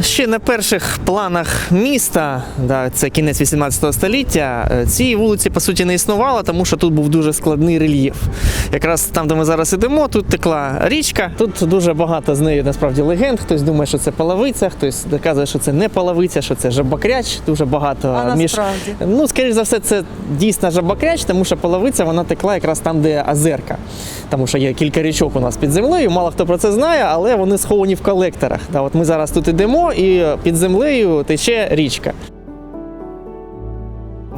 Ще на перших планах міста, да, це кінець 18 століття, е, цієї вулиці по суті не існувало, тому що тут був дуже складний рельєф. Якраз там, де ми зараз ідемо, тут текла річка. Тут дуже багато з нею насправді легенд. Хтось думає, що це половиця, хтось доказує, що це не половиця, що це жабокряч. Дуже багато А між насправді? Ну, скоріш за все, це дійсно жабокряч, тому що половиця вона текла якраз там, де озерка. Тому що є кілька річок у нас під землею. Мало хто про це знає, але вони сховані в колекторах. Да, от ми зараз тут ідемо, і під землею тече річка.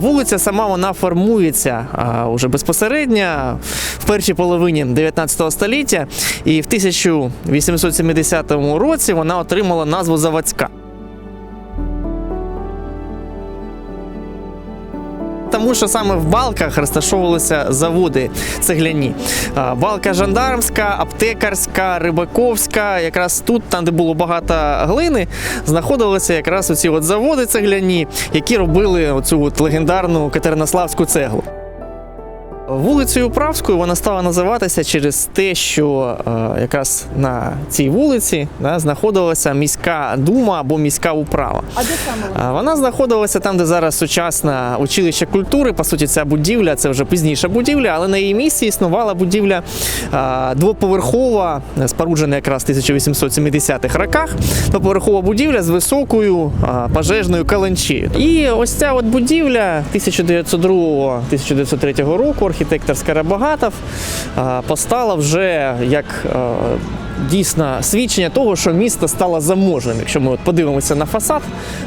Вулиця сама вона формується а, уже безпосередньо в першій половині 19 століття, і в 1870 році вона отримала назву Заводська. Тому що саме в балках розташовувалися заводи цегляні. Балка жандармська, аптекарська, рибаковська. Якраз тут, там, де було багато глини, знаходилися якраз оці от заводи цегляні, які робили оцю от легендарну катеринославську цеглу. Вулицею Управською вона стала називатися через те, що е, якраз на цій вулиці да, знаходилася міська дума або міська управа. А де саме? Вона знаходилася там, де зараз сучасне училище культури. По суті, ця будівля це вже пізніша будівля, але на її місці існувала будівля а, двоповерхова, споруджена якраз в 1870-х роках. Двоповерхова будівля з високою а, пожежною каланчею. І ось ця от будівля 1902-1903 року архітектор Скарабагатов постала вже як дійсно свідчення того, що місто стало заможним. Якщо ми от подивимося на фасад,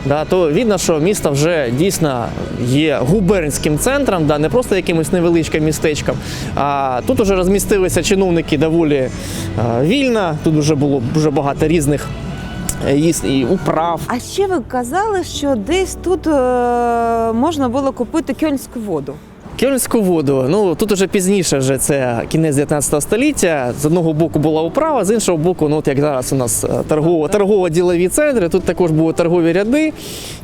да, то видно, що місто вже дійсно є губернським центром, да, не просто якимось невеличким містечком. А тут вже розмістилися чиновники доволі вільно. Тут вже було дуже багато різних е, і управ. А ще ви казали, що десь тут е, можна було купити кьольську воду. Кельнську воду. Ну тут уже пізніше, вже це кінець 19 століття. З одного боку була управа, з іншого боку, ну от як зараз у нас е, торгово, торгово-ділові центри. Тут також були торгові ряди.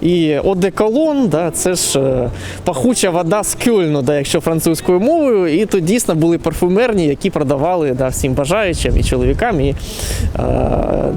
І одеколон, да, це ж е, пахуча вода з Кельну, да, якщо французькою мовою. І тут дійсно були парфумерні, які продавали да, всім бажаючим, і чоловікам, і, е,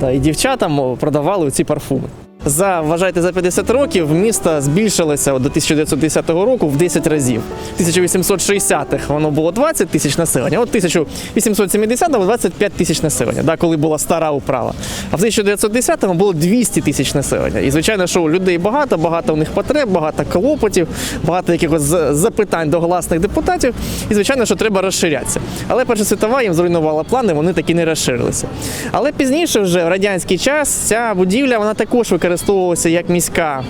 да, і дівчатам продавали ці парфуми. За вважайте за 50 років місто збільшилося до 1910 року в 10 разів. В 1860-х воно було 20 тисяч населення, от 1870-го 25 тисяч населення, да, коли була стара управа. А в 1910-му було 200 тисяч населення. І звичайно, що у людей багато, багато у них потреб, багато клопотів, багато якихось запитань до гласних депутатів. І звичайно, що треба розширятися. Але Перша світова їм зруйнувала плани, вони таки не розширилися. Але пізніше, вже в радянський час, ця будівля вона також використовувалася як міська.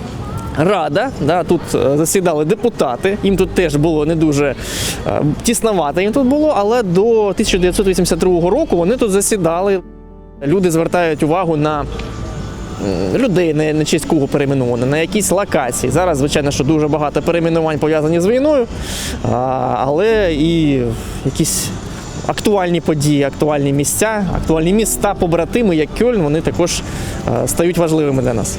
Рада, да, тут е, засідали депутати. Їм тут теж було не дуже е, тісновато. Їм тут було, але до 1982 року вони тут засідали. Люди звертають увагу на людей, не на честь кого перейменовано, на якісь локації. Зараз, звичайно, що дуже багато перейменувань пов'язані з війною, але і якісь актуальні події, актуальні місця, актуальні міста, побратими, як Кьольн, вони також е, стають важливими для нас.